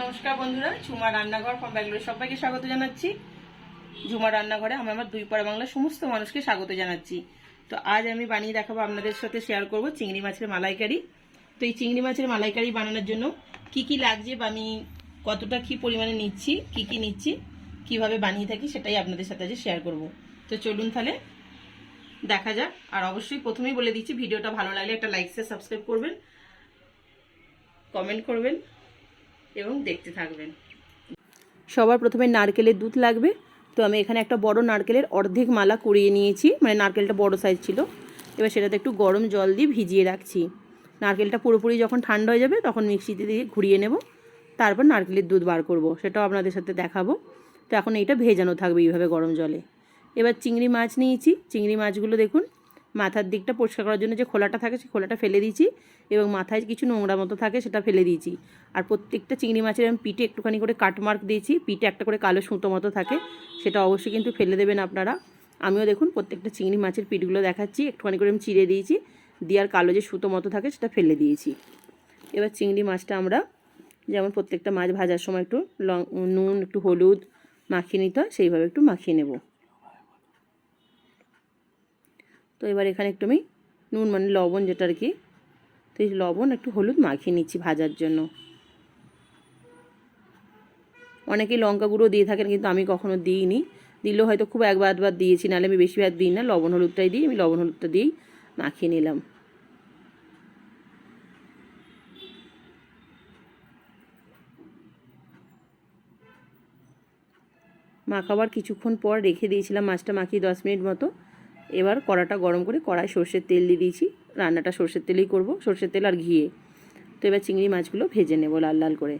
নমস্কার বন্ধুরা ঝুমা রান্নাঘর ফ্রম ব্যাঙ্গালোর সবাইকে স্বাগত জানাচ্ছি। ঝুমা রান্নাঘরে আমি আমার দুই পাড়া বাংলার সমস্ত মানুষকে স্বাগত জানাচ্ছি। তো আজ আমি বানিয়ে দেখাবো, আপনাদের সাথে শেয়ার করব চিংড়ি মাছের মালাইকারি। তো এই চিংড়ি মাছের মালাইকারি বানানোর জন্য কি কি লাগছে বা আমি কতটা কি পরিমাণে নিচ্ছি, কি কি নিচ্ছি, কীভাবে বানিয়ে থাকি সেটাই আপনাদের সাথে আজ শেয়ার করব। তো চলুন তাহলে দেখা যাক। আর অবশ্যই প্রথমেই বলে দিচ্ছি, ভিডিওটা ভালো লাগলে একটা লাইক সাবস্ক্রাইব করবেন। কমেন্ট করবেন। এবং দেখতে থাকবেন। সবার প্রথমে নারকেলের দুধ লাগবে। তো আমি এখানে একটা বড় নারকেলের অর্ধেক মালা কুড়িয়ে নিয়েছি। মানে নারকেলটা বড় সাইজ ছিল। এবার সেটাতে একটু গরম জল দিয়ে ভিজিয়ে রাখছি। নারকেলটা পুরোপুরি যখন ঠান্ডা হয়ে যাবে, তখন মিক্সিতে দিয়ে ঘুরিয়ে নেব। তারপর নারকেলের দুধ বার করব। সেটাও আপনাদের সাথে দেখাবো। তো এখন এইটা ভেজানো থাকবে এইভাবে গরম জলে। এবার চিংড়ি মাছ নিয়েছি। চিংড়ি মাছগুলো দেখুন মাথার দিকটা পরিষ্কার করার জন্য যে খোলাটা থাকে সেই খোলাটা ফেলে দিয়েছি এবং মাথায় কিছু নোংরা মতো থাকে সেটা ফেলে দিয়েছি। আর প্রত্যেকটা চিংড়ি মাছের আমি পিঠে একটুখানি করে কাটমার্ক দিয়েছি, পিঠে একটা করে কালো সুতো মতো থাকে, সেটা অবশ্যই কিন্তু ফেলে দেবেন আপনারা। আমিও দেখুন প্রত্যেকটা চিংড়ি মাছের পিঠগুলো দেখাচ্ছি, একটুখানি করে আমি চিড়ে দিয়েছি, দিয়ে আর কালো যে সুতো মতো থাকে সেটা ফেলে দিয়েছি। এবার চিংড়ি মাছটা আমরা যেমন প্রত্যেকটা মাছ ভাজার সময় একটু লং নুন, একটু হলুদ মাখিয়ে নিতে হয়, সেইভাবে একটু মাখিয়ে নেব। তো এবার এখানে একটু আমি নুন মানে লবণ যেটা আর কি, তো এই লবণ একটু হলুদ মাখিয়ে নিচ্ছি ভাজার জন্য। অনেকেই লঙ্কা গুঁড়ো দিয়ে থাকেন কিন্তু আমি কখনো দিইনি। দিলেও হয়তো খুব একবার আধবার দিয়েছি, নাহলে আমি বেশি ভাগ দিই না, লবণ হলুদটাই দিই, আমি লবণ হলুদটা দিয়েই মাখিয়ে নিলাম। মাখাবার কিছুক্ষণ পর রেখে দিয়েছিলাম মাছটা মাখিয়ে দশ মিনিট মতো। এবার কড়াটা গরম করে কড়ায় সর্ষের তেল দিয়ে দিয়েছি। রান্নাটা সর্ষের তেলেই করব, সর্ষের তেল আর ঘিয়ে। তো এবার চিংড়ি মাছগুলো ভেজে নেব লাল লাল করে।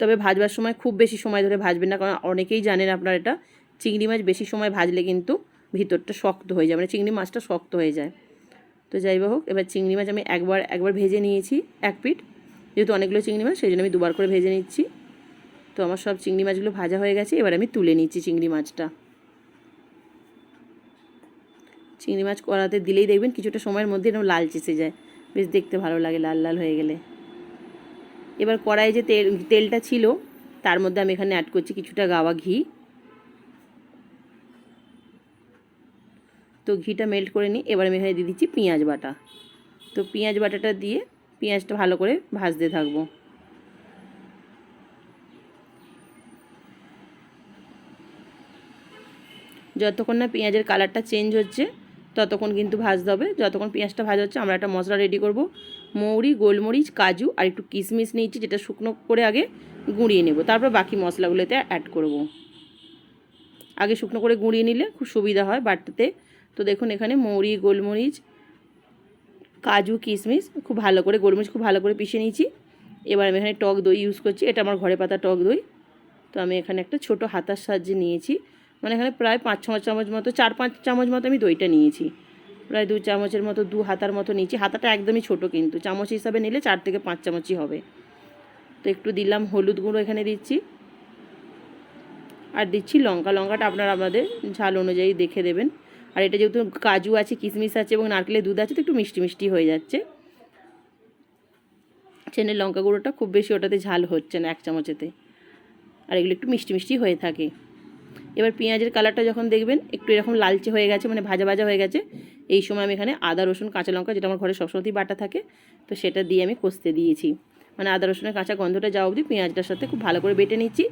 তবে ভাজবার সময় খুব বেশি সময় ধরে ভাজবেন না, কারণ অনেকেই জানেন আপনার এটা। চিংড়ি মাছ বেশি সময় ভাজলে কিন্তু ভিতরটা শক্ত হয়ে যায় মানে চিংড়ি মাছটা শক্ত হয়ে যায়। তো যাই হোক, এবার চিংড়ি মাছ আমি একবার একবার ভেজে নিয়েছি এক পিঠ। যেহেতু অনেকগুলো চিংড়ি মাছ, সেই জন্য আমি দুবার করে ভেজে নিচ্ছি। তো আমার সব চিংড়ি মাছগুলো ভাজা হয়ে গেছে, এবার আমি তুলে নিচ্ছি চিংড়ি মাছটা। চিংড়ি মাছ কড়াতে দিলেই দেখবেন কিছুটা সময়ের মধ্যে এরকম লাল চেসে যায়। বেশ দেখতে ভালো লাগে, লাল লাল হয়ে গেলে। এবার কড়াইয়ে যে তেল, তেলটা ছিল, তার মধ্যে আমি এখানে অ্যাড করছি কিছুটা গাওয়া ঘি। তো ঘিটা মেল্ট করে নিই। এবার আমি এখানে দিয়ে দিচ্ছি পেঁয়াজ বাটা। তো পেঁয়াজ বাটাটা দিয়ে পেঁয়াজটা ভালো করে ভাজতে থাকব। যতক্ষণ না পেঁয়াজের কালারটা চেঞ্জ হচ্ছে ততক্ষণ কিন্তু ভাজতে হবে। যতক্ষণ পেঁয়াজটা ভাজা হচ্ছে, আমরা একটা মশলা রেডি করব। মৌরি, গোলমরিচ, কাজু আর একটু কিশমিশ নিয়েছি, যেটা শুকনো করে আগে গুঁড়িয়ে নেব। তারপর বাকি মশলাগুলোতে অ্যাড করব। আগে শুকনো করে গুঁড়িয়ে নিলে খুব সুবিধা হয় বাটতে। তো দেখুন, এখানে মৌরি, গোলমরিচ, কাজু, কিশমিশ খুব ভালো করে, গোলমরিচ খুব ভালো করে পিষে নিয়েছি। এবার আমি এখানে টক দই ইউজ করছি। এটা আমার ঘরে পাতা টক দই। তো আমি এখানে একটা ছোট হাতার সাহায্যে নিয়েছি। মানে এখানে প্রায় পাঁচ, ছ চামচ মতো, চার, পাঁচ চামচ মতো আমি দইটা নিয়েছি। প্রায় দু চামচের মতো, দু হাতার মতো নিয়েছি। হাতাটা একদমই ছোট কিন্তু, চামচ হিসাবে নিলে চার থেকে পাঁচ চামচই হবে। তো একটু দিলাম হলুদ গুঁড়ো এখানে দিচ্ছি। আর দিচ্ছি লঙ্কা। লঙ্কাটা আপনারা আপনাদের ঝাল অনুযায়ী দেখে দেবেন। আর এটা যেহেতু কাজু আছে, কিশমিশ আছে এবং নারকেলের দুধ আছে, তো একটু মিষ্টি মিষ্টি হয়ে যাচ্ছে। চেনের লঙ্কা গুঁড়োটা খুব বেশি ওটাতে ঝাল হচ্ছে না এক চামচেতে। আর এগুলো একটু মিষ্টি মিষ্টি হয়ে থাকে। এবার পেঁয়াজের কালারটা যখন দেখবেন, একটু এরকম লালচে হয়ে গেছে মানে ভাজা ভাজা হয়ে গেছে, এই সময় আমি এখানে আদা, রসুন, কাঁচা লঙ্কা, যেটা আমার ঘরে সবসময়তেই বাটা থাকে, তো সেটা দিয়ে আমি কষতে দিয়েছি। মানে আদা, রসুনের কাঁচা গন্ধটা যাওয়া অবধি পেঁয়াজটার সাথে খুব ভালো করে বেটে নিচ্ছি,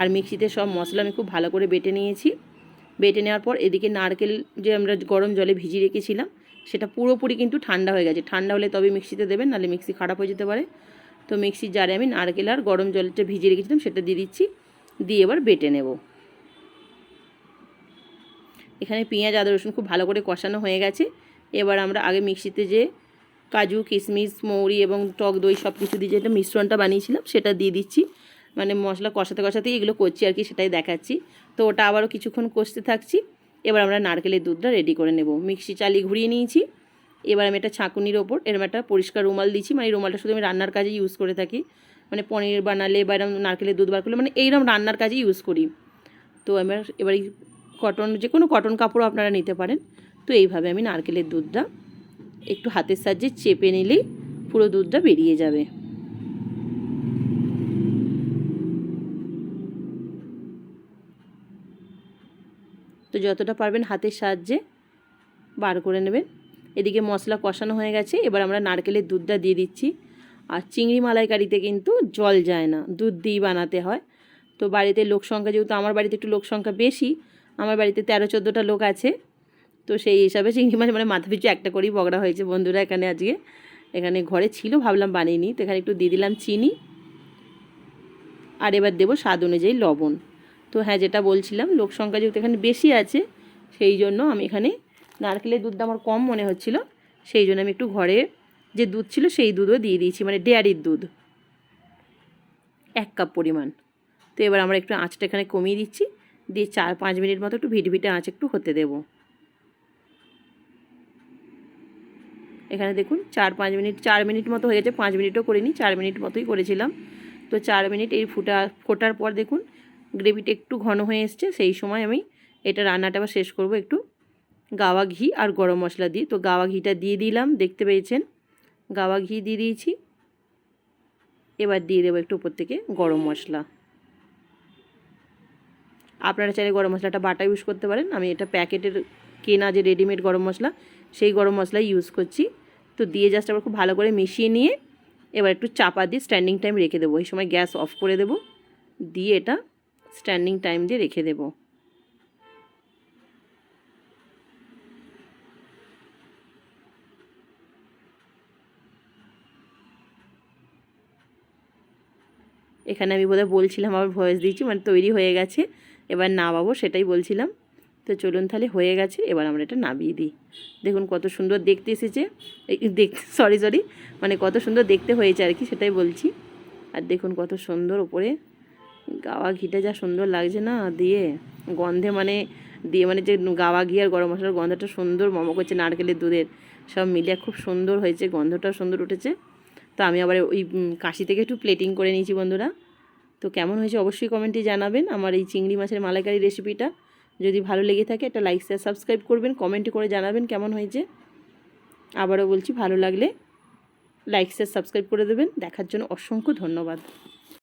আর মিক্সিতে সব মশলা আমি খুব ভালো করে বেটে নিয়েছি। বেটে নেওয়ার পর এদিকে নারকেল যে আমরা গরম জলে ভিজিয়ে রেখেছিলাম, সেটা পুরোপুরি কিন্তু ঠান্ডা হয়ে গেছে। ঠান্ডা হলে তবে মিক্সিতে দেবেন, নাহলে মিক্সি খারাপ হয়ে যেতে পারে। তো মিক্সির জারে আমি নারকেল আর গরম জলটা ভিজিয়ে রেখেছিলাম, সেটা দিয়ে দিচ্ছি, দিয়ে এবার বেটে নেব। এখানে পেঁয়াজ, আদা, রসুন খুব ভালো করে কষানো হয়ে গেছে। এবার আমরা আগে মিক্সিতে যে কাজু, কিশমিশ, মৌরি এবং টক দই সব কিছু দিয়ে যেটা মিশ্রণটা বানিয়েছিলাম, সেটা দিয়ে দিচ্ছি। মানে মশলা কষাতে কষাতেই এগুলো করছি আর কি, সেটাই দেখাচ্ছি। তো ওটা আবারও কিছুক্ষণ কষতে থাকছি। এবার আমরা নারকেলের দুধটা রেডি করে নেব। মিক্সি চালিয়ে ঘুরিয়ে নিয়েছি। এবার আমি একটা ছাঁকুনির ওপর, এরম একটা পরিষ্কার রুমাল দিচ্ছি। মানে রুমালটা শুধু আমি রান্নার কাজে ইউজ করে থাকি। মানে পনির বানালে বা এরম নারকেলের দুধ বার করলে মানে এইরকম রান্নার কাজে ইউজ করি। তো আমরা এবার কটন যে কোনো কটন কাপড়ও আপনারা নিতে পারেন। তো এইভাবে আমি নারকেলের দুধটা একটু হাতের সাহায্যে চেপে নিলেই পুরো দুধটা বেরিয়ে যাবে। তো যতটা পারবেন হাতের সাহায্যে বার করে নেবেন। এদিকে মশলা কষানো হয়ে গেছে, এবার আমরা নারকেলের দুধটা দিয়ে দিচ্ছি। আর চিংড়ি মালাইকারিতে কিন্তু জল যায় না, দুধ দিয়েই বানাতে হয়। তো বাড়িতে লোক সংখ্যা যেহেতু আমার বাড়িতে একটু লোক সংখ্যা বেশি আমার বাড়িতে তেরো, চোদ্দোটা লোক আছে। তো সেই হিসাবে চিংড়ি মাছ মানে মাথা পিছু একটা করেই বগড়া হয়েছে বন্ধুরা এখানে আজকে। এখানে ঘরে ছিল, ভাবলাম বানিয়ে নিই। তো এখানে একটু দিয়ে দিলাম চিনি। আর এবার দেবো স্বাদ অনুযায়ী লবণ। তো হ্যাঁ যেটা বলছিলাম, লোক সংখ্যা যেহেতু এখানে বেশি আছে, সেই জন্য আমি এখানে নারকেলের দুধটা আমার কম মনে হচ্ছিল। সেই জন্য আমি একটু ঘরে যে দুধ ছিল, সেই দুধও দিয়ে দিয়েছি মানে ডেয়ারির দুধ। এক কাপ পরিমাণ। তো এবার আমরা একটু আঁচটা এখানে কমিয়ে দিচ্ছি। দিয়ে চার পাঁচ মিনিট মতো একটু ভিটে ভিটে আঁচ একটু হতে দেবো। এখানে দেখুন চার পাঁচ মিনিট, চার মিনিট মতো হয়ে গেছে, পাঁচ মিনিটও করিনি, চার মিনিট মতোই করেছিলাম। তো চার মিনিট এই ফুটা, ফোটার পর দেখুন গ্রেভিটা একটু ঘন হয়ে এসছে, সেই সময় আমি এটা রান্নাটা আবার শেষ করব একটু গাওয়া ঘি আর গরম মশলা দিয়ে। তো গাওয়া ঘিটা দিয়ে দিলাম, দেখতে পেয়েছেন? গাওয়া ঘি দিয়ে দিয়েছি। এবার দিয়ে দেবো একটু উপর থেকে গরম মশলা। আপনারা চাইলে গরম মশলাটা বাটা ইউজ করতে পারেন। আমি এটা প্যাকেটের কেনা যে রেডিমেড গরম মশলা, সেই গরম মশলাই ইউজ করছি। তো দিয়ে জাস্ট আবার খুব ভালো করে মিশিয়ে নিয়ে এবার একটু চাপা দিয়ে স্ট্যান্ডিং টাইম রেখে দেবো। এই সময় গ্যাস অফ করে দেবো। দিয়ে এটা স্ট্যান্ডিং টাইম দিয়ে রেখে দেবো। এখানে আমি বোধহয় বলছিলাম, আবার ভয়েস দিয়েছি মানে তৈরি হয়ে গেছে। এবার নামাবো, সেটাই বলছিলাম। তো চলুন তাহলে হয়ে গেছে, এবার আমরা এটা নামিয়ে দিই। দেখুন কত সুন্দর দেখতে এসেছে। দেখ সরি সরি মানে কত সুন্দর দেখতে হয়েছে আর কি, সেটাই বলছি। আর দেখুন কত সুন্দর ওপরে গাওয়া ঘিটা যা সুন্দর লাগছে না, দিয়ে গন্ধে মানে দিয়ে মানে যে গাওয়া ঘি আর গরম মশলার গন্ধটা সুন্দর মমো করছে, নারকেলের দুধের, সব মিলিয়ে খুব সুন্দর হয়েছে, গন্ধটাও সুন্দর উঠেছে। তো আমি আবার ওই কাশি থেকে একটু প্লেটিং করে নিয়েছি বন্ধুরা। তো কেমন হয়েছে অবশ্যই কমেন্টে জানাবেন। আমার এই চিংড়ি মাছের মালাইকারি রেসিপিটা যদি ভালো লেগে থাকে একটা লাইক শেয়ার সাবস্ক্রাইব করবেন কমেন্ট করে জানাবেন কেমন হয়েছে। আবারও বলছি, ভালো লাগলে লাইক শেয়ার সাবস্ক্রাইব করে দেবেন। দেখার জন্য অসংখ্য ধন্যবাদ।